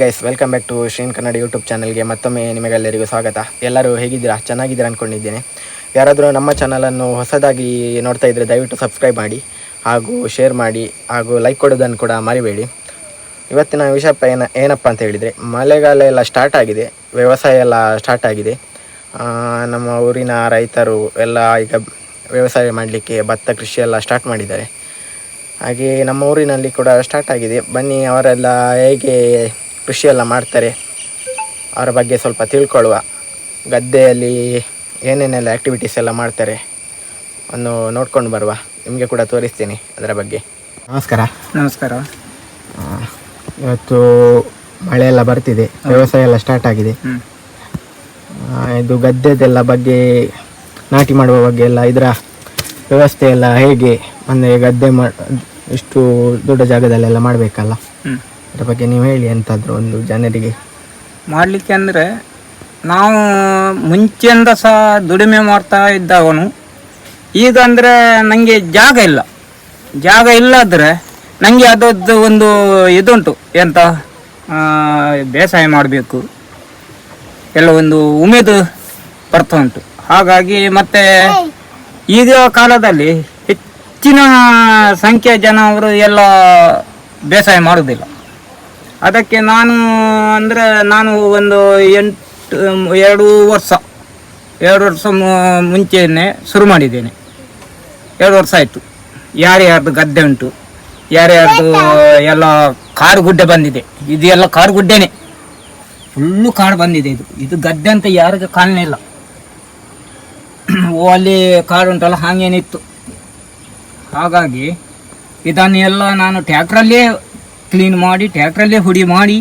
Guys welcome back to Shreen Kannada YouTube ಚಾನಲ್ಗೆ ಮತ್ತೊಮ್ಮೆ ನಿಮಗೆಲ್ಲರಿಗೂ ಸ್ವಾಗತ. ಎಲ್ಲರೂ ಹೇಗಿದ್ದೀರಾ? ಚೆನ್ನಾಗಿದ್ದೀರಾ ಅಂದ್ಕೊಂಡಿದ್ದೇನೆ ಯಾರಾದರೂ ನಮ್ಮ ಚಾನಲನ್ನು ಹೊಸದಾಗಿ ನೋಡ್ತಾ ಇದ್ದರೆ ದಯವಿಟ್ಟು ಸಬ್ಸ್ಕ್ರೈಬ್ ಮಾಡಿ, ಹಾಗೂ ಶೇರ್ ಮಾಡಿ, ಹಾಗೂ ಲೈಕ್ ಕೊಡೋದನ್ನು ಕೂಡ ಮರಿಬೇಡಿ. ಇವತ್ತಿನ ವಿಷಯ ಏನ ಏನಪ್ಪ ಅಂತ ಹೇಳಿದರೆ, ಮಳೆಗಾಲ ಎಲ್ಲ ಸ್ಟಾರ್ಟ್ ಆಗಿದೆ, ವ್ಯವಸಾಯ ಎಲ್ಲ ಸ್ಟಾರ್ಟ್ ಆಗಿದೆ. ನಮ್ಮ ಊರಿನ ರೈತರು ಎಲ್ಲ ಈಗ ವ್ಯವಸಾಯ ಮಾಡಲಿಕ್ಕೆ ಭತ್ತ, ಕೃಷಿ ಎಲ್ಲ ಸ್ಟಾರ್ಟ್ ಮಾಡಿದ್ದಾರೆ. ಹಾಗೆ ನಮ್ಮ ಊರಿನಲ್ಲಿ ಕೂಡ ಸ್ಟಾರ್ಟ್ ಆಗಿದೆ. ಬನ್ನಿ, ಅವರೆಲ್ಲ ಹೇಗೆ ಕೃಷಿ ಎಲ್ಲ ಮಾಡ್ತಾರೆ. ಅವರ ಬಗ್ಗೆ ಸ್ವಲ್ಪ ತಿಳ್ಕೊಳ್ಳುವ. ಗದ್ದೆಯಲ್ಲಿ ಏನೇನೆಲ್ಲ ಆ್ಯಕ್ಟಿವಿಟೀಸ್ ಎಲ್ಲ ಮಾಡ್ತಾರೆ ಒಂದು ನೋಡ್ಕೊಂಡು ಬರುವ. ನಿಮಗೆ ಕೂಡ ತೋರಿಸ್ತೀನಿ ಅದರ ಬಗ್ಗೆ. ನಮಸ್ಕಾರ. ನಮಸ್ಕಾರ. ಇವತ್ತು ಮಳೆ ಎಲ್ಲ ಬರ್ತಿದೆ. ವ್ಯವಸಾಯ ಎಲ್ಲ ಸ್ಟಾರ್ಟ್ ಆಗಿದೆ. ಇದು ಗದ್ದೆದೆಲ್ಲ ಬಗ್ಗೆ ನಾಟಿ ಮಾಡುವ ಬಗ್ಗೆ ಎಲ್ಲ ಇದರ ವ್ಯವಸ್ಥೆ ಎಲ್ಲ ಹೇಗೆ? ಅಂದರೆ ಗದ್ದೆ ಮಾ ಇಷ್ಟು ದೊಡ್ಡ ಜಾಗದಲ್ಲೆಲ್ಲ ಮಾಡಬೇಕಲ್ಲ. ಅದ್ರ ಬಗ್ಗೆ ನೀವು ಹೇಳಿ ಎಂತಾದರೂ ಒಂದು ಜನರಿಗೆ. ಮಾಡಲಿಕ್ಕೆ ಅಂದರೆ ನಾವು ಮುಂಚೆಯಿಂದ ಸಹ ದುಡಿಮೆ ಮಾಡ್ತಾ ಇದ್ದವನು. ಈಗ ಅಂದರೆ ನನಗೆ ಜಾಗ ಇಲ್ಲ. ಜಾಗ ಇಲ್ಲದ್ರೆ ನನಗೆ ಅದರದ್ದು ಒಂದು ಇದುಂಟು. ಎಂತ? ಬೇಸಾಯ ಮಾಡಬೇಕು. ಎಲ್ಲ ಒಂದು ಉಮೇದು ಬರ್ತಾ ಉಂಟು ಹಾಗಾಗಿ ಮತ್ತೆ ಈಗ ಕಾಲದಲ್ಲಿ ಹೆಚ್ಚಿನ ಸಂಖ್ಯೆಯ ಜನವರು ಎಲ್ಲ ಬೇಸಾಯ ಮಾಡುವುದಿಲ್ಲ ಅದಕ್ಕೆ ನಾನು, ಅಂದರೆ ನಾನು ಒಂದು ಎಂಟು ಎರಡು ವರ್ಷ ಎರಡು ವರ್ಷ ಮುಂಚೆಯೇ ಶುರು ಮಾಡಿದ್ದೇನೆ. ಎರಡು ವರ್ಷ ಆಯಿತು. ಯಾರ್ಯಾರ್ದು ಗದ್ದೆ ಉಂಟು, ಯಾರ್ಯಾರ್ದು ಎಲ್ಲ ಕಾಡು ಗುಡ್ಡೆ ಬಂದಿದೆ, ಇದು ಎಲ್ಲ ಕಾಡು ಗುಡ್ಡೆನೆ. ಫುಲ್ಲು ಕಾಡು ಬಂದಿದೆ ಇದು. ಇದು ಗದ್ದೆ ಅಂತ ಯಾರಿಗೂ ಕಾಣಲೇ ಇಲ್ಲ. ಓ, ಅಲ್ಲಿ ಕಾಡು ಉಂಟಲ್ಲ, ಹಾಗೇನಿತ್ತು. ಹಾಗಾಗಿ ಇದನ್ನೆಲ್ಲ ನಾನು ಟ್ಯಾಕ್ಟ್ರಲ್ಲೇ ಕ್ಲೀನ್ ಮಾಡಿ ಟ್ಯಾಕ್ಟ್ರಲ್ಲೇ ಹುಡಿ ಮಾಡಿ,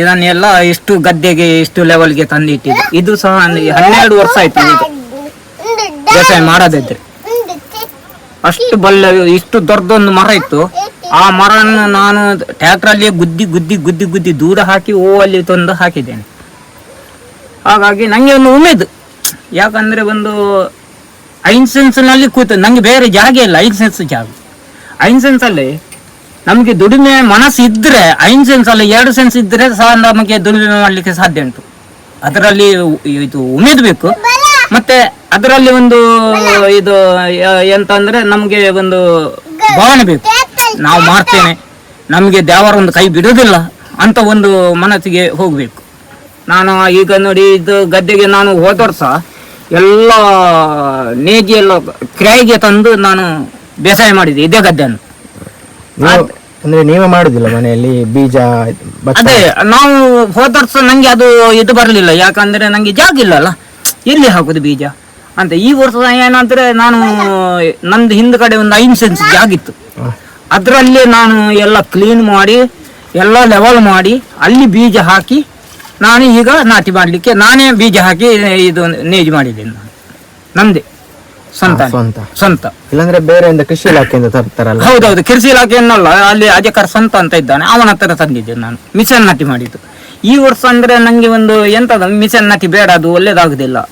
ಇದನ್ನೆಲ್ಲ ಇಷ್ಟು ಗದ್ದೆಗೆ, ಇಷ್ಟು ಲೆವೆಲ್ಗೆ ತಂದಿಟ್ಟಿದೆ ಇದು ಸಹ ಹನ್ನೆರಡು ವರ್ಷ ಆಯ್ತು ಈಗ. ವ್ಯವಸಾಯ ಮಾಡೋದಿದ್ರೆ. ಅಷ್ಟು ಬಲ್ಲ ಇಷ್ಟು ದೊಡ್ಡದೊಂದು ಮರ ಇತ್ತು. ಆ ಮರವನ್ನು ನಾನು ಟ್ಯಾಕ್ಟ್ರಲ್ಲೇ ಗುದ್ದಿ ಗುದ್ದಿ ಗುದ್ದಿ ಗುದ್ದಿ ದೂರ ಹಾಕಿ ಓ ಅಲ್ಲಿ ತಂದು ಹಾಕಿದ್ದೇನೆ. ಹಾಗಾಗಿ ನನಗೆ ಒಂದು ಉಮೇದು. ಯಾಕಂದ್ರೆ ಒಂದು ಐನ್ಸೆನ್ಸ್ನಲ್ಲಿ ಕೂತು ನನಗೆ ಬೇರೆ ಜಾಗ ಇಲ್ಲ, ಐನ್ಸೆನ್ಸ್ ಜಾಗ. ಐನ್ಸೆನ್ಸಲ್ಲಿ ನಮಗೆ ದುಡಿಮೆ ಮನಸ್ಸು ಇದ್ದರೆ ಐದು ಸೆನ್ಸ್ ಅಲ್ಲ ಎರಡು ಸೆನ್ಸ್ ಇದ್ದರೆ ಸಹ ನಮಗೆ ದುಡಿಮೆ ಮಾಡಲಿಕ್ಕೆ ಸಾಧ್ಯ ಉಂಟು. ಅದರಲ್ಲಿ ಇದು ಉಮೇದು ಬೇಕು. ಮತ್ತೆ ಅದರಲ್ಲಿ ಒಂದು ಇದು ಎಂತ ಅಂದ್ರೆ ನಮಗೆ ಒಂದು ಭಾವನೆ ಬೇಕು. ನಾವು ಮಾಡ್ತೇನೆ ನಮಗೆ ದೇವರ ಒಂದು ಕೈ ಬಿಡೋದಿಲ್ಲ ಅಂತ ಒಂದು ಮನಸ್ಸಿಗೆ ಹೋಗಬೇಕು. ನಾನು ಈಗ ನೋಡಿ ಇದು ಗದ್ದೆಗೆ ನಾನು ಹೋದ ವರ್ಷ ಎಲ್ಲ ನೇಜಿ ಎಲ್ಲ ಕ್ರಾಯಿಗೆ ತಂದು ನಾನು ಬೇಸಾಯ ಮಾಡಿದೆ ಇದೇ ಗದ್ದೆಯನ್ನು. ಅಂದರೆ ನೀವೇ ಮಾಡುದಿಲ್ಲ ಮನೆಯಲ್ಲಿ ಬೀಜ ಭತ್ತ? ಅದೇ ನಾವು ಹೋದ ವರ್ಷ ನಂಗೆ ಅದು ಇದು ಬರಲಿಲ್ಲ ಯಾಕಂದ್ರೆ ನಂಗೆ ಜಾಗ ಇಲ್ಲಲ್ಲ. ಎಲ್ಲಿ ಹಾಕುದು ಬೀಜ? ಅಂತ ಈ ವರ್ಷ ಏನಂದ್ರೆ ನಾನು ನಂದು ಹಿಂದ್ಗಡೆ ಒಂದು ಐದು ಸೆನ್ಸ್ ಜಾಗ ಇತ್ತು. ಅದರಲ್ಲಿ ನಾನು ಎಲ್ಲ ಕ್ಲೀನ್ ಮಾಡಿ ಎಲ್ಲ ಲೆವೆಲ್ ಮಾಡಿ ಅಲ್ಲಿ ಬೀಜ ಹಾಕಿ ನಾನು ಈಗ ನಾಟಿ ಮಾಡಲಿಕ್ಕೆ ನಾನೇ ಬೀಜ ಹಾಕಿ ಇದು ನೇಜ್ ಮಾಡಿದ್ದೇನೆ ನಾನು. ನಂದೇ. ಸ್ವಂತ. ಸಂತ ಸ್ವಂತ. ಸ್ವಂತ. ಇಲ್ಲಾಂದ್ರೆ ಬೇರೆಯಿಂದ ಕೃಷಿ ಇಲಾಖೆಯಿಂದ ತರ್ತಾರಲ್ಲ. ಹೌದೌದು ಕೃಷಿ ಇಲಾಖೆಯನ್ನಲ್ಲ ಅಲ್ಲಿ ಅಧಿಕಾರ ಸ್ವಂತ ಅಂತ ಇದ್ದಾನೆ. ಅವನ ಹತ್ರ ತಂದಿದ್ದೆ ನಾನು. ಮಿಷನ್ ನಾಟಿ ಮಾಡಿದ್ದು. ಈ ವರ್ಷ ಅಂದ್ರೆ ನಂಗೆ ಒಂದು ಎಂತದ ಮಿಷನ್ ನಾಟಿ ಬೇಡ ಅದು ಒಳ್ಳೇದಾಗುದಿಲ್ಲ.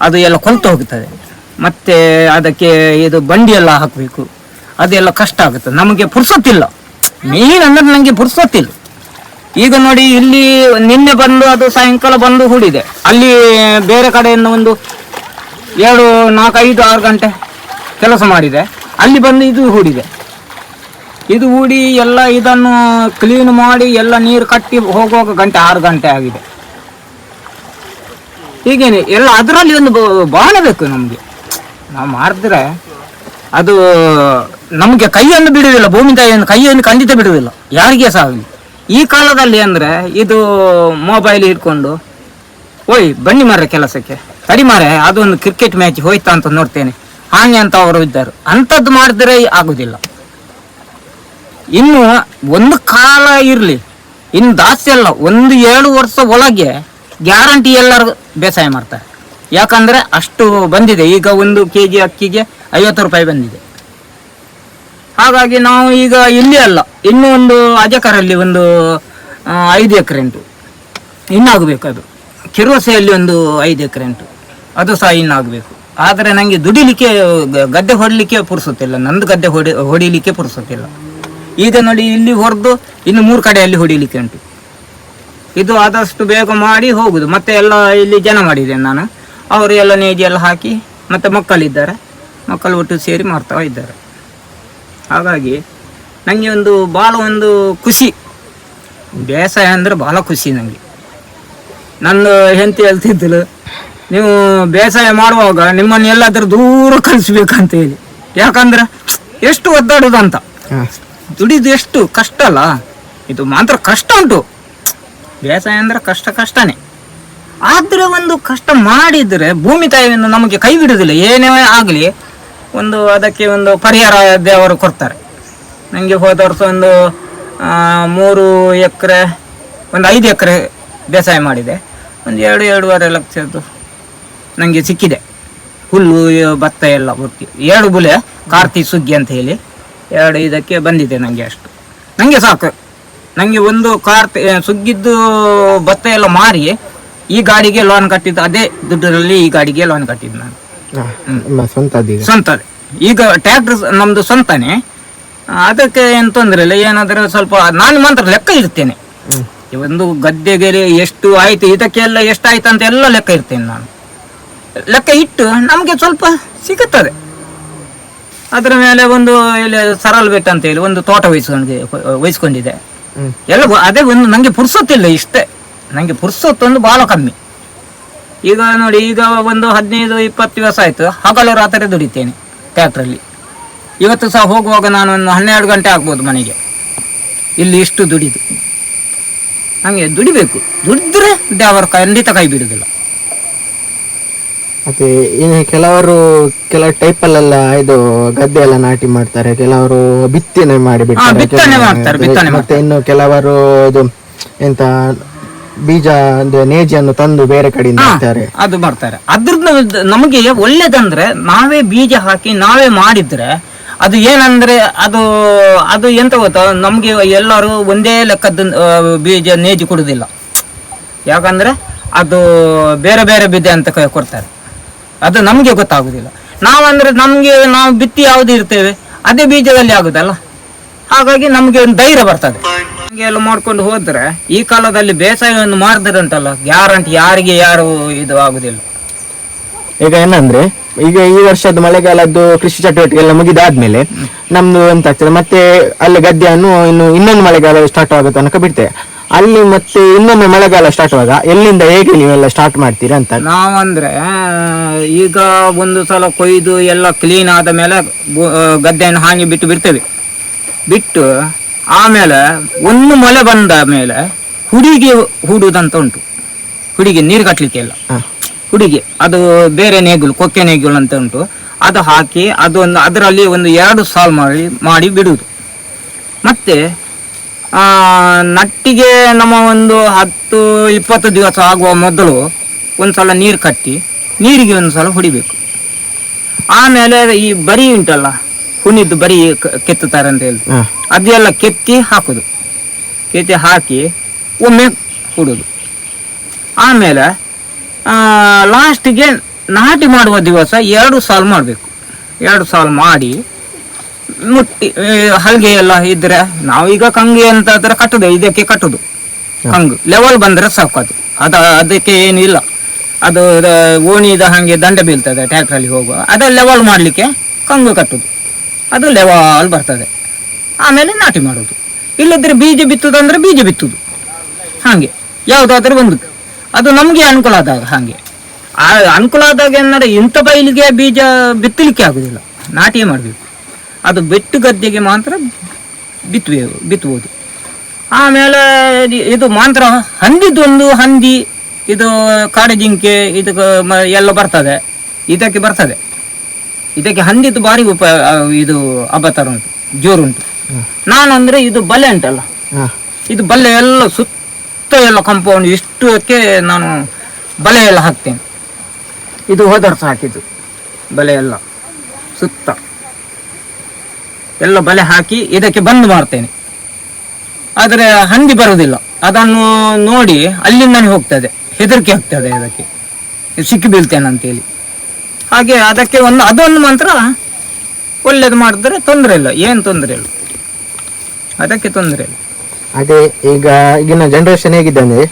ಅದು ಎಲ್ಲ ಕೊಲ್ತು ಹೋಗ್ತದೆ. ಮತ್ತೆ ಅದಕ್ಕೆ ಇದು ಬಂಡಿ ಎಲ್ಲ ಹಾಕಬೇಕು. ಅದೆಲ್ಲ ಕಷ್ಟ ಆಗುತ್ತೆ. ನಮಗೆ ಪುರ್ಸೊತ್ತಿಲ್ಲ. ಮೇನ್ ಅಂದ್ರೆ ನಂಗೆ ಪುರ್ಸೊತ್ತಿಲ್ಲ. ಈಗ ನೋಡಿ ಇಲ್ಲಿ ನಿನ್ನೆ ಬಂದು ಅದು ಸಾಯಂಕಾಲ ಬಂದು ಹೂಡಿದೆ. ಅಲ್ಲಿ ಬೇರೆ ಕಡೆಯಿಂದ ಒಂದು ಏಳು ನಾಲ್ಕು, ಐದು, ಆರು ಗಂಟೆ ಕೆಲಸ ಮಾಡಿದೆ. ಅಲ್ಲಿ ಬಂದು ಇದು ಹೂಡಿದೆ. ಇದು ಹೂಡಿ ಎಲ್ಲ ಇದನ್ನು ಕ್ಲೀನ್ ಮಾಡಿ ಎಲ್ಲ ನೀರು ಕಟ್ಟಿ ಹೋಗುವಾಗ ಗಂಟೆ, ಆರು ಗಂಟೆ ಆಗಿದೆ. ಹೀಗೇನೆ, ಎಲ್ಲ ಅದರಲ್ಲಿ ಒಂದು ಭಾವನೆ ಬೇಕು ನಮಗೆ. ನಾವು ಮಾಡಿದ್ರೆ ಅದು ನಮಗೆ ಕೈಯನ್ನು ಬಿಡುವುದಿಲ್ಲ, ಭೂಮಿ ತಾಯಿಯನ್ನು ಕೈಯನ್ನು ಖಂಡಿತ ಬಿಡುವುದಿಲ್ಲ, ಯಾರಿಗೆ ಸಹ ಈ ಕಾಲದಲ್ಲಿ ಅಂದರೆ ಇದು ಮೊಬೈಲ್ ಇಟ್ಕೊಂಡು ಓಯ್, ಬನ್ನಿ ಮಾರ್ರೆ ಕೆಲಸಕ್ಕೆ. ತಡಿ ಮಾರೆ ಅದೊಂದು ಕ್ರಿಕೆಟ್ ಮ್ಯಾಚ್ ಹೋಯ್ತಾ ಅಂತ ನೋಡ್ತೇನೆ. ಹಾಗೆ ಅಂತ ಅವರು ಇದ್ದರು. ಅಂಥದ್ದು ಮಾಡಿದ್ರೆ ಆಗುದಿಲ್ಲ. ಇನ್ನು ಒಂದು ಕಾಲ ಇರಲಿ. ಇನ್ನು ದಾಸ್ತಿ ಅಲ್ಲ, ಒಂದು ಏಳು ವರ್ಷ ಒಳಗೆ ಗ್ಯಾರಂಟಿ ಎಲ್ಲರೂ ಬೇಸಾಯ ಮಾಡ್ತಾರೆ. ಯಾಕಂದ್ರೆ ಅಷ್ಟು ಬಂದಿದೆ. ಈಗ ಒಂದು ಕೆ ಜಿ ಅಕ್ಕಿಗೆ ಐವತ್ತು ರೂಪಾಯಿ ಬಂದಿದೆ. ಹಾಗಾಗಿ ನಾವು ಈಗ ಇಲ್ಲಿ ಅಲ್ಲ, ಇನ್ನೂ ಒಂದು ಅಜಕರಲ್ಲಿ ಒಂದು ಐದು ಎಕರೆ ಉಂಟು. ಇನ್ನಾಗಬೇಕು ಅದು. ಕಿರುವಸೆಯಲ್ಲಿ ಒಂದು ಐದು ಎಕರೆ ಉಂಟು. ಅದು ಸಹ ಇನ್ನಾಗಬೇಕು ಆದರೆ ನನಗೆ ದುಡಿಲಿಕ್ಕೆ ಗದ್ದೆ ಹೊಡಲಿಕ್ಕೆ ಪುರ್ಸೊತ್ತಿಲ್ಲ. ನಂದು ಗದ್ದೆ ಹೊಡಿ, ಹೊಡಿಲಿಕ್ಕೆ ಪುರ್ಸೊತ್ತಿಲ್ಲ. ಈಗ ನೋಡಿ ಇಲ್ಲಿ ಹೊಡೆದು ಇನ್ನು ಮೂರು ಕಡೆಯಲ್ಲಿ ಹೊಡಿಲಿಕ್ಕೆ ಉಂಟು. ಇದು ಆದಷ್ಟು ಬೇಗ ಮಾಡಿ ಹೋಗುದು. ಮತ್ತೆ ಎಲ್ಲ ಇಲ್ಲಿ ಜನ ಮಾಡಿದೆ ನಾನು. ಅವರು ಎಲ್ಲ ನೇಜಿ ಎಲ್ಲ ಹಾಕಿ, ಮತ್ತೆ ಮಕ್ಕಳಿದ್ದಾರೆ. ಮಕ್ಕಳು ಒಟ್ಟು ಸೇರಿ ಮಾಡ್ತಾ ಇದ್ದಾರೆ. ಹಾಗಾಗಿ ನನಗೆ ಒಂದು ಭಾಳ ಒಂದು ಖುಷಿ. ಬೇಸಾಯ ಅಂದರೆ ಭಾಳ ಖುಷಿ ನನಗೆ ನನ್ನ ಹೆಂಡತಿ ಹೇಳ್ತಿದ್ದಳು ನೀವು ಬೇಸಾಯ ಮಾಡುವಾಗ ನಿಮ್ಮನ್ನು ಎಲ್ಲಾದ್ರೂ ದೂರ ಕಳಿಸ್ಬೇಕಂತ ಹೇಳಿ. ಯಾಕಂದ್ರೆ ಎಷ್ಟು ಒದ್ದಾಡೋದಂತ ಅಂತ. ದುಡಿದು ಎಷ್ಟು ಕಷ್ಟ ಅಲ್ಲ. ಇದು ಮಾತ್ರ ಕಷ್ಟ ಉಂಟು. ಬೇಸಾಯ ಅಂದ್ರೆ ಕಷ್ಟ ಕಷ್ಟನೇ. ಆದ್ರೆ ಒಂದು ಕಷ್ಟ ಮಾಡಿದ್ರೆ ಭೂಮಿ ತಾಯಿಯನ್ನು ನಮಗೆ ಕೈ ಬಿಡುವುದಿಲ್ಲ ಏನೇ ಆಗಲಿ ಒಂದು ಅದಕ್ಕೆ ಒಂದು ಪರಿಹಾರ ದೇವರು ಕೊಡ್ತಾರೆ. ನನಗೆ ಹೋದ ವರ್ಷ ಒಂದು ಮೂರು ಎಕರೆ ಒಂದು ಐದು ಎಕರೆ ಬೇಸಾಯ ಮಾಡಿದೆ. ಒಂದು ಎರಡು ಎರಡೂವರೆ ಲಕ್ಷದ್ದು ನನಗೆ ಸಿಕ್ಕಿದೆ. ಹುಲ್ಲು ಭತ್ತ ಎಲ್ಲ ಒಟ್ಟಿ ಎರಡು ಬುಲೆ ಕಾರ್ತಿ ಸುಗ್ಗಿ ಅಂತ ಹೇಳಿ. ಎರಡು ಇದಕ್ಕೆ ಬಂದಿದೆ ನನಗೆ ಅಷ್ಟು. ನನಗೆ ಸಾಕು. ನನಗೆ ಒಂದು ಕಾರ್ತಿ ಸುಗ್ಗಿದ್ದು ಭತ್ತ ಎಲ್ಲ ಮಾರಿ ಈ ಗಾಡಿಗೆ ಲೋನ್ ಕಟ್ಟಿದ್ದು. ಅದೇ ದುಡ್ಡರಲ್ಲಿ ಈ ಗಾಡಿಗೆ ಲೋನ್ ಕಟ್ಟಿದ್ದು ನಾನು. ಸ್ವಂತ ಈಗ. ಟ್ಯಾಕ್ಟರ್ ನಮ್ದು ಸ್ವಂತನೇ. ಅದಕ್ಕೆ ಏನು ತೊಂದರೆ ಇಲ್ಲ. ಏನಾದರೂ ಸ್ವಲ್ಪ ನಾನು ಮಾತ್ರ ಲೆಕ್ಕ ಇರ್ತೇನೆ ಒಂದು ಗದ್ದೆಗೆ ಎಷ್ಟು ಆಯ್ತು ಇದಕ್ಕೆಲ್ಲ ಎಷ್ಟಾಯ್ತು ಅಂತ ಎಲ್ಲ ಲೆಕ್ಕ ಇರ್ತೇನೆ ನಾನು. ಲೆಕ್ಕ ಇಟ್ಟು ನಮಗೆ ಸ್ವಲ್ಪ ಸಿಗುತ್ತದೆ. ಅದರ ಮೇಲೆ ಒಂದು ಇಲ್ಲಿ ಸರಳ ಬೆಟ್ಟ ಅಂತ ಹೇಳಿ ಒಂದು ತೋಟ ವಹಿಸ್ಕೊಂಡಿದೆ. ವಹಿಸ್ಕೊಂಡಿದೆ ಎಲ್ಲ ಅದೇ ಒಂದು ನನಗೆ ಪುರ್ಸೊತ್ತಿಲ್ಲ ಇಷ್ಟೇ. ನನಗೆ ಪುರ್ಸೊತ್ತೊಂದು ಭಾಳ ಕಮ್ಮಿ. ಈಗ ನೋಡಿ ಈಗ ಒಂದು ಹದಿನೈದು ಇಪ್ಪತ್ತು ದಿವಸ ಆಯ್ತು. ಹಗಲು ರಾತ್ರಿ ದುಡಿತೇನೆ ಟ್ಯಾಕ್ಟ್ರಲ್ಲಿ ಇವತ್ತು ಸಹ ಹೋಗುವಾಗ ನಾನು ಒಂದು ಹನ್ನೆರಡು ಗಂಟೆ ಆಗ್ಬೋದು ಮನೆಗೆ. ಇಲ್ಲಿ ಇಷ್ಟು ದುಡಿದು. ನನಗೆ ದುಡಿಬೇಕು. ದುಡಿದ್ರೆ ದೇವರ ಖಂಡಿತ ಕೈ ಬಿಡುದಿಲ್ಲ ಮತ್ತೆ ಇನ್ನು ಕೆಲವರು ಕೆಲವು ಟೈಪ್ ಅಲ್ಲೆಲ್ಲ ಇದು ಗದ್ದೆ ಎಲ್ಲ ನಾಟಿ ಮಾಡ್ತಾರೆ ಕೆಲವರು ಬಿತ್ತನೆ ಮಾಡಿ ಬಿಡ್ತಾರೆ ಬಿತ್ತನೆ ಮಾಡ್ತಾರೆ, ಬಿತ್ತನೆ ಮತ್ತೆ ಇನ್ನು ಕೆಲವರು ಇದು ಎಂತ ಬೀಜ ಅಂದ್ರೆ ನೇಜಿಯನ್ನು ತಂದು ಬೇರೆ ಕಡೆಯಿಂದ ಮಾಡ್ತಾರೆ ಹಾಕ್ತಾರೆ. ಅದು ಮಾಡ್ತಾರೆ. ಅದ್ರದ್ದು ನಮಗೆ ಒಳ್ಳೇದಂದ್ರೆ ನಾವೇ ಬೀಜ ಹಾಕಿ ನಾವೇ ಮಾಡಿದ್ರೆ ಅದು ಏನಂದ್ರೆ ಅದು ಅದು ಎಂತ ಗೊತ್ತಾ? ನಮಗೆ ಎಲ್ಲರೂ ಒಂದೇ ಲೆಕ್ಕದ ಆ, ಬೀಜ ನೇಜಿ ಕೊಡುದಿಲ್ಲ. ಯಾಕಂದ್ರೆ ಅದು ಬೇರೆ ಬೇರೆ ಬೀಜ ಅಂತ ಕ- ಕೊಡ್ತಾರೆ. ಅದು ನಮಗೆ ಗೊತ್ತಾಗುದಿಲ್ಲ. ನಾವಂದ್ರೆ ನಮಗೆ ನಾವು ಬಿತ್ತಿ ಯಾವ್ದು ಇರ್ತೇವೆ, ಅದೇ ಬೀಜದಲ್ಲಿ ಆಗುದಲ್ಲ? ಹಾಗಾಗಿ ನಮಗೆ ಒಂದು ಧೈರ್ಯ ಬರ್ತದೆ. ಎಲ್ಲ ಮಾಡ್ಕೊಂಡು ಹೋದ್ರೆ ಈ ಕಾಲದಲ್ಲಿ ಬೇಸಾಯವನ್ನು ಮಾಡಿದ್ರಂತಲ್ಲ ಗ್ಯಾರಂಟಿ ಯಾರಿಗೆ ಯಾರು ಇದು ಆಗುದಿಲ್ಲ. ಈಗ ಏನಂದ್ರೆ, ಈಗ ಈ ವರ್ಷದ ಮಳೆಗಾಲದ್ದು ಕೃಷಿ ಚಟುವಟಿಕೆ ಎಲ್ಲ ಮುಗಿದಾದ್ಮೇಲೆ ನಮ್ದು ಎಂತ ಆಗ್ತದೆ ಮತ್ತೆ ಅಲ್ಲಿ ಗದ್ದೆಯನ್ನು ಇನ್ನು ಇನ್ನೊಂದು ಮಳೆಗಾಲ ಸ್ಟಾರ್ಟ್ ಆಗೋ ತನಕ ಬಿಡ್ತೇವೆ. ಅಲ್ಲಿ ಮತ್ತೆ ಇನ್ನೊಮ್ಮೆ ಮಳೆಗಾಲ ಸ್ಟಾರ್ಟ್ ಆಗ ಎಲ್ಲಿಂದ ಹೇಗೆ ನೀವೆಲ್ಲ ಸ್ಟಾರ್ಟ್ ಮಾಡ್ತೀರಾ ಅಂತ? ನಾವಂದ್ರೆ ಈಗ ಒಂದು ಸಲ ಕೊಯ್ದು ಎಲ್ಲ ಕ್ಲೀನ್ ಆದ ಮೇಲೆ ಆ, ಗದ್ದೆಯನ್ನು ಹಾಗೆ ಬಿಟ್ಟು ಬಿಡ್ತೇವೆ. ಬಿಟ್ಟು ಆಮೇಲೆ ಒಂದು ಮಳೆ ಬಂದ ಮೇಲೆ ಹುಡಿಗೆ ಹೂಡುವುದಂತ ಉಂಟು. ಹುಡಿಗೆ ನೀರು ಕಟ್ಟಲಿಕ್ಕೆ ಇಲ್ಲ ಹ. ಹುಡಿಗೆ ಅದು ಬೇರೆ ನೇಗಿಲು ಕೊಕ್ಕೆ ನೇಗಿಲು ಅಂತ ಉಂಟು. ಅದು ಹಾಕಿ ಅದೊಂದು ಅದರಲ್ಲಿ ಒಂದು ಎರಡು ಸಾಲು ಮಾಡಿ ಮಾಡಿ ಬಿಡುವುದು. ಮತ್ತೆ ನಟ್ಟಿಗೆ ನಮ್ಮ ಒಂದು ಹತ್ತು ಇಪ್ಪತ್ತು ದಿವಸ ಆಗುವ ಮೊದಲು ಒಂದ್ಸಲ ನೀರು ಕಟ್ಟಿ ನೀರಿಗೆ ಒಂದ್ಸಲ ಹೊಡಿಬೇಕು. ಆಮೇಲೆ ಈ ಬರಿ ಉಂಟಲ್ಲ ಹುಣಿದ್ದು ಬರಿ ಕೆತ್ತುತ್ತಾರೆ ಅಂತ ಹೇಳಿ. ಅದೆಲ್ಲ ಕೆತ್ತಿ ಹಾಕುದು. ಕೆತ್ತಿ ಹಾಕಿ ಒಮ್ಮೆ ಹುಡುದು ಆಮೇಲೆ ಲಾಸ್ಟಿಗೆ ನಾಟಿ ಮಾಡುವ ದಿವಸ ಎರಡು ಸಾಲು ಮಾಡಬೇಕು. ಎರಡು ಸಾಲು ಮಾಡಿ ಮುಟ್ಟಿ ಹಲ್ಗೆ ಎಲ್ಲ ಇದ್ರೆ ನಾವೀಗ ಕಂಗಿ ಅಂತ ಆದ್ರೆ ಕಟ್ಟುದು ಇದಕ್ಕೆ ಕಟ್ಟುದು. ಕಂಗು ಲೆವೆಲ್ ಬಂದ್ರೆ ಸಾಕು ಅದು. ಅದ ಅದಕ್ಕೆ ಏನು ಇಲ್ಲ. ಅದು ಓಣಿದ ಹಾಗೆ ದಂಡ ಬೀಳ್ತದೆ ಟ್ಯಾಕ್ಟ್ರಲ್ಲಿ ಹೋಗುವ. ಅದು ಲೆವೆಲ್ ಮಾಡ್ಲಿಕ್ಕೆ ಕಂಗು ಕಟ್ಟುದು. ಅದು ಲೆವೆಲ್ ಬರ್ತದೆ. ಆಮೇಲೆ ನಾಟಿ ಮಾಡೋದು. ಇಲ್ಲದ್ರೆ ಬೀಜ ಬಿತ್ತುದಂದ್ರೆ ಬೀಜ ಬಿತ್ತುದು. ಹಾಗೆ ಯಾವುದಾದ್ರೂ ಒಂದು. ಅದು ನಮಗೆ ಅನುಕೂಲ ಆದಾಗ ಹಾಗೆ. ಆ ಅನುಕೂಲ ಆದಾಗ ಏನಂದ್ರೆ ಇಂಥ ಬೈಲಿಗೆ ಬೀಜ ಬಿತ್ತಲಿಕ್ಕೆ ಆಗುದಿಲ್ಲ. ನಾಟಿಯೇ ಮಾಡಬೇಕು. ಅದು ಬೆಟ್ಟು ಗದ್ದೆಗೆ ಮಾತ್ರ ಬಿತ್ತಬೇಕು ಬಿತ್ತುವುದು. ಆಮೇಲೆ ಇದು- ಇದು ಮಾತ್ರ ಹಂದಿದೊಂದು ಹಂದಿ ಇದು ಕಾಡಜಿಂಕೆ ಇದು ಮ- ಎಲ್ಲ ಬರ್ತದೆ. ಇದಕ್ಕೆ ಬರ್ತದೆ. ಇದಕ್ಕೆ ಹಂದಿದ್ದು ಭಾರಿ ಉಪ ಇದು ಅಬತರ ಉಂಟು ಜೋರುಂಟು ನಾನಂದ್ರೆ ಇದು ಬಲೆ ಉಂಟಲ್ಲ. ಇದು ಬಲೆ ಎಲ್ಲ ಸುತ್ತ ಎಲ್ಲ ಕಂಪೌಂಡ್ ಇಷ್ಟಕ್ಕೆ ನಾನು ಬಲೆ ಎಲ್ಲ ಹಾಕ್ತೇನೆ. ಇದು ಹೋದರ್ಸ ಹಾಕಿದ್ದು ಬಲೆ ಎಲ್ಲ ಸುತ್ತ. ಎಲ್ಲ ಬಲೆ ಹಾಕಿ ಇದಕ್ಕೆ ಬಂದ್ ಮಾಡ್ತೇನೆ ಆದರೆ ಹಂದಿ ಬರುವುದಿಲ್ಲ. ಅದನ್ನು ನೋಡಿ ಅಲ್ಲಿಂದನೇ ಹೋಗ್ತದೆ. ಹೆದರಿಕೆ ಆಗ್ತದೆ ಅದಕ್ಕೆ ಸಿಕ್ಕಿ ಬೀಳ್ತೇನೆ ಅಂತೇಳಿ. ಹಾಗೆ ಅದಕ್ಕೆ ಒಂದು ಅದೊಂದು ಮಾತ್ರ ಒಳ್ಳೇದು ಮಾಡಿದ್ರೆ ತೊಂದರೆ ಇಲ್ಲ. ಏನು ತೊಂದರೆ ಇಲ್ಲ. ಅದಕ್ಕೆ ತೊಂದರೆ ಇಲ್ಲ. ಅದೇ ಈಗ ಈಗಿನ ಜನರೇಷನ್ ಹೇಗಿದೆ ಅಂದ್ರೆ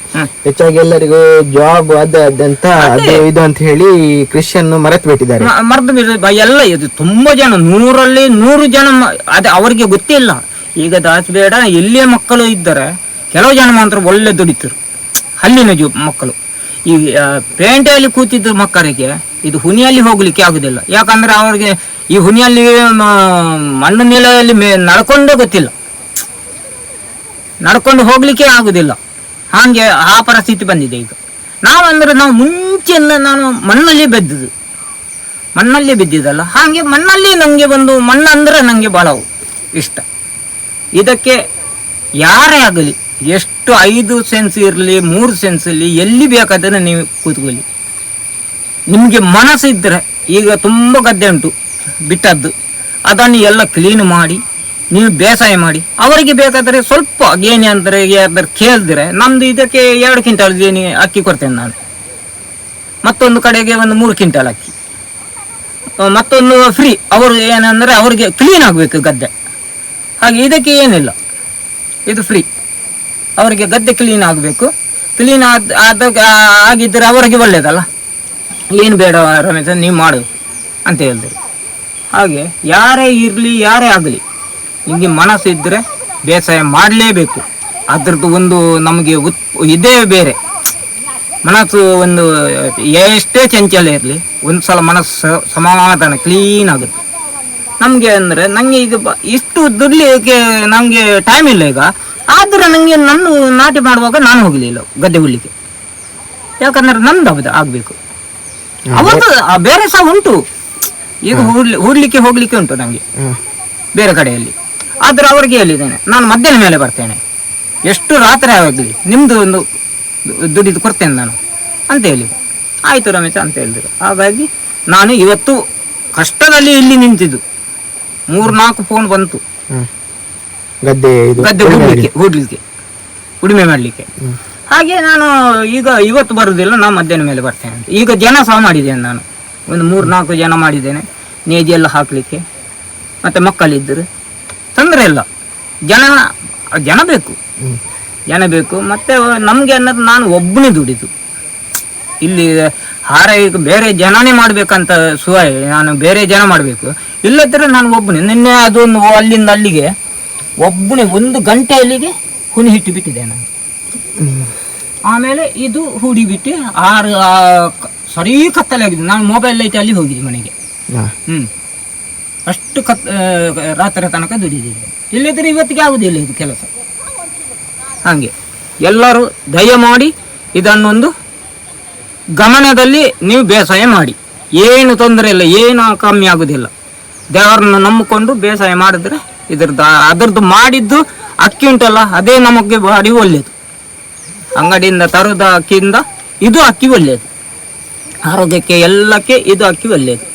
ಹೆಚ್ಚಾಗಿ ಎಲ್ಲರಿಗೂ ಜಾಬ್ ಅದ ಅದಂತ ಅದು. ಇದು ಅಂತ ಹೇಳಿ ಕ್ರಿಶ್ಚಿಯನ್ ಮರೆತು ಬಿಟ್ಟಿದ್ದಾರೆ. ಮರೆತು ಬಿಡ ಎಲ್ಲ ಇದು ತುಂಬಾ ಜನ ನೂರಲ್ಲಿ ನೂರು ಜನ ಅದೇ ಅವರಿಗೆ ಗೊತ್ತಿಲ್ಲ ಈಗ ದಾಸಬೇಡ ಎಲ್ಲಿಯ ಮಕ್ಕಳು ಇದ್ದಾರೆ ಕೆಲವು ಜನ ಮಾತ್ರ ಒಳ್ಳೆ ದುಡಿತರು. ಹಲ್ಲಿನ ಜೀವ ಮಕ್ಕಳು. ಈ ಪೇಂಟೆಯಲ್ಲಿ ಕೂತಿದ್ದ ಮಕ್ಕಳಿಗೆ ಇದು ಹುನಿಯಲ್ಲಿ ಹೋಗ್ಲಿಕ್ಕೆ ಆಗುದಿಲ್ಲ. ಯಾಕಂದ್ರೆ ಅವರಿಗೆ ಈ ಹುನಿಯಲ್ಲಿ ಮಣ್ಣು ನೆಲೆಯಲ್ಲಿ ಮೇ ನಡ್ಕೊಂಡೇ ಗೊತ್ತಿಲ್ಲ. ನಡ್ಕೊಂಡು ಹೋಗ್ಲಿಕ್ಕೆ ಆಗುದಿಲ್ಲ. ಹಾಗೆ ಆ ಪರಿಸ್ಥಿತಿ ಬಂದಿದೆ ಈಗ. ನಾವಂದ್ರೆ ನಾವು ಮುಂಚೆಯೆಲ್ಲ ನಾನು ಮಣ್ಣಲ್ಲಿ ಬೆದ್ದದು ಮಣ್ಣಲ್ಲಿ ಬಿದ್ದಿದ್ದಲ್ಲ. ಹಾಗೆ ಮಣ್ಣಲ್ಲಿ ನನಗೆ ಬಂದು ಮಣ್ಣಂದ್ರೆ ನನಗೆ ಬಹಳ ಇಷ್ಟ. ಇದಕ್ಕೆ ಯಾರೇ ಆಗಲಿ, ಎಷ್ಟು ಐದು ಸೆನ್ಸ್ ಇರಲಿ, ಮೂರು ಸೆನ್ಸ್ ಇರಲಿ, ಎಲ್ಲಿ ಬೇಕಾದರೆ ನೀವು ಕೂತ್ಕೊಳ್ಳಿ. ನಿಮಗೆ ಮನಸ್ಸಿದ್ದರೆ ಈಗ ತುಂಬ ಗದ್ದೆ ಉಂಟು, ಬಿಟ್ಟದ್ದು. ಅದನ್ನು ಎಲ್ಲ ಕ್ಲೀನ್ ಮಾಡಿ ನೀವು ಬೇಸಾಯ ಮಾಡಿ. ಅವರಿಗೆ ಬೇಕಾದರೆ ಸ್ವಲ್ಪ ಗೇಣಿ ಅಂದರೆ ಯಾರ್ದಾರು ಕೇಳಿದ್ರೆ ನಮ್ದು ಇದಕ್ಕೆ ಎರಡು ಕ್ವಿಂಟಾಲ್ ಗೇಣಿ ಅಕ್ಕಿ ಕೊಡ್ತೇನೆ ನಾನು. ಮತ್ತೊಂದು ಕಡೆಗೆ ಒಂದು ಮೂರು ಕ್ವಿಂಟಾಲ್ ಅಕ್ಕಿ. ಮತ್ತೊಂದು ಫ್ರೀ ಅವರು ಏನಂದ್ರೆ ಅವರಿಗೆ ಕ್ಲೀನ್ ಆಗಬೇಕು ಗದ್ದೆ. ಹಾಗೆ ಇದಕ್ಕೆ ಏನಿಲ್ಲ. ಇದು ಫ್ರೀ ಅವರಿಗೆ ಗದ್ದೆ ಕ್ಲೀನ್ ಆಗಬೇಕು. ಕ್ಲೀನ್ ಆದ ಆದ ಆಗಿದ್ದರೆ ಅವರಿಗೆ ಒಳ್ಳೇದಲ್ಲ. ಏನು ಬೇಡ ರಮೇಶ, ನೀವು ಮಾಡು ಅಂತ ಹೇಳಿದ್ರು. ಹಾಗೆ ಯಾರೇ ಇರಲಿ, ಯಾರೇ ಆಗಲಿ ನಿಮಗೆ ಮನಸ್ಸು ಇದ್ದರೆ ಬೇಸಾಯ ಮಾಡಲೇಬೇಕು. ಅದ್ರದ್ದು ಒಂದು ನಮಗೆ ಉತ್ ಇದೇ ಬೇರೆ. ಮನಸ್ಸು ಒಂದು ಎಷ್ಟೇ ಚಂಚಲ ಇರಲಿ ಒಂದು ಸಲ ಮನಸ್ಸು ಸಮಾಧಾನ ಕ್ಲೀನ್ ಆಗುತ್ತೆ. ನಮಗೆ ಅಂದರೆ ನನಗೆ ಈಗ ಇಷ್ಟು ದುಡ್ಲಿಕ್ಕೆ ನಮಗೆ ಟೈಮ್ ಇಲ್ಲ ಈಗ. ಆದ್ರೆ ನನಗೆ ನನ್ನ ನಾಟಿ ಮಾಡುವಾಗ ನಾನು ಹೋಗಲಿಲ್ಲ ಗದ್ದೆ ಉಳ್ಳಿಕ್ಕೆ ಯಾಕಂದ್ರೆ ನಂದು ಹೌದು ಆಗಬೇಕು. ಅವತ್ತು ಬೇರೆ ಸಹ ಉಂಟು. ಈಗ ಹೂಡ್ಲಿ ಹೂಡ್ಲಿಕ್ಕೆ ಹೋಗ್ಲಿಕ್ಕೆ ಉಂಟು ನನಗೆ. ಬೇರೆ ಕಡೆಯಲ್ಲಿ. ಆದ್ರೆ ಅವ್ರಿಗೆ ಹೇಳಿದ್ದೇನೆ. ನಾನು ಮಧ್ಯಾಹ್ನ ಮೇಲೆ ಬರ್ತೇನೆ. ಎಷ್ಟು ರಾತ್ರಿ ಆಗಲಿ ನಿಮ್ದು ಒಂದು ದುಡಿದು ಕೊಡ್ತೇನೆ ನಾನು ಅಂತ ಹೇಳಿ ಆಯ್ತು ರಮೇಶ ಅಂತ ಹೇಳಿದ್ರು. ಹಾಗಾಗಿ ನಾನು ಇವತ್ತು ಕಷ್ಟದಲ್ಲಿ ಇಲ್ಲಿ ನಿಂತಿದ್ದು. ಮೂರ್ನಾಲ್ಕು ಫೋನ್ ಬಂತು. ಗದ್ದೆ ಗದ್ದೆ ಹೂಡ್ಲಿಕ್ಕೆ ಹೂಡ್ಲಿಕ್ಕೆ ಉಳುಮೆ ಮಾಡಲಿಕ್ಕೆ. ಹಾಗೆ ನಾನು ಈಗ ಇವತ್ತು ಬರುವುದಿಲ್ಲ ನಾನು ಮಧ್ಯಾಹ್ನ ಮೇಲೆ ಬರ್ತೇನೆ ಅಂತ. ಈಗ ಜನ ಸಹ ಮಾಡಿದ್ದೇನೆ ನಾನು. ಒಂದು ಮೂರು ನಾಲ್ಕು ಜನ ಮಾಡಿದ್ದೇನೆ. ನೇಜಿ ಎಲ್ಲ ಹಾಕಲಿಕ್ಕೆ. ಮತ್ತು ಮಕ್ಕಳಿದ್ದರು. ತೊಂದರೆ ಇಲ್ಲ. ಜನ ಜನ ಬೇಕು. ಜನ ಬೇಕು. ಮತ್ತೆ ನಮಗೆ ಅನ್ನೋದು ನಾನು ಒಬ್ಬನೇ ದುಡಿದು. ಇಲ್ಲಿ ಹಾರ ಈಗ ಬೇರೆ ಜನನೇ ಮಾಡ್ಬೇಕಂತ ಸುವಾಯ ನಾನು ಬೇರೆ ಜನ ಮಾಡಬೇಕು. ಇಲ್ಲದ್ರೆ ನಾನು ಒಬ್ಬನೇ. ನಿನ್ನೆ ಅದೊಂದು ಅಲ್ಲಿಂದ ಅಲ್ಲಿಗೆ ಒಬ್ಬನೇ ಒಂದು ಗಂಟೆ ಅಲ್ಲಿಗೆ ಹುನಿ ಹಿಟ್ಟು ಬಿಟ್ಟಿದೆ ನಾನು. ಆಮೇಲೆ ಇದು ಹೂಡಿ ಬಿಟ್ಟು ಆರು ಸರಿ ಕತ್ತಲೆ ಆಗಿದೆ ನಾನು ಮೊಬೈಲ್ ಐತೆ ಅಲ್ಲಿ ಹೋಗಿದ್ದೆ ಮನೆಗೆ. ಹಾ. ಅಷ್ಟು ಕತ್ ರಾತ್ರಿ ತನಕ ದುಡಿದಿದೆ ಇಲ್ಲದ್ರೆ ಇವತ್ತಿಗೆ ಆಗುದಿಲ್ಲ ಇದು ಕೆಲಸ. ಹಾಗೆ. ಎಲ್ಲರೂ ದಯಮಾಡಿ ಇದನ್ನೊಂದು ಗಮನದಲ್ಲಿ ನೀವು ಬೇಸಾಯ ಮಾಡಿ. ಏನು ತೊಂದರೆ ಇಲ್ಲ, ಏನು ಕಮ್ಮಿ ಆಗುದಿಲ್ಲ. ದೇವರನ್ನು ನಂಬಿಕೊಂಡು ಬೇಸಾಯ ಮಾಡಿದ್ರೆ ಇದ್ರದ್ದು, ಅದರದ್ದು ಮಾಡಿದ್ದು ಅಕ್ಕಿ ಉಂಟಲ್ಲ, ಅದೇ ನಮಗೆ ಬಾಡಿ ಒಳ್ಳೆಯದು ಅಂಗಡಿಯಿಂದ ತರೋದ ಅಕ್ಕಿಯಿಂದ ಇದು ಅಕ್ಕಿ ಒಳ್ಳೆಯದು ಆರೋಗ್ಯಕ್ಕೆ ಎಲ್ಲಕ್ಕೆ ಇದು ಅಕ್ಕಿ ಒಳ್ಳೆಯದು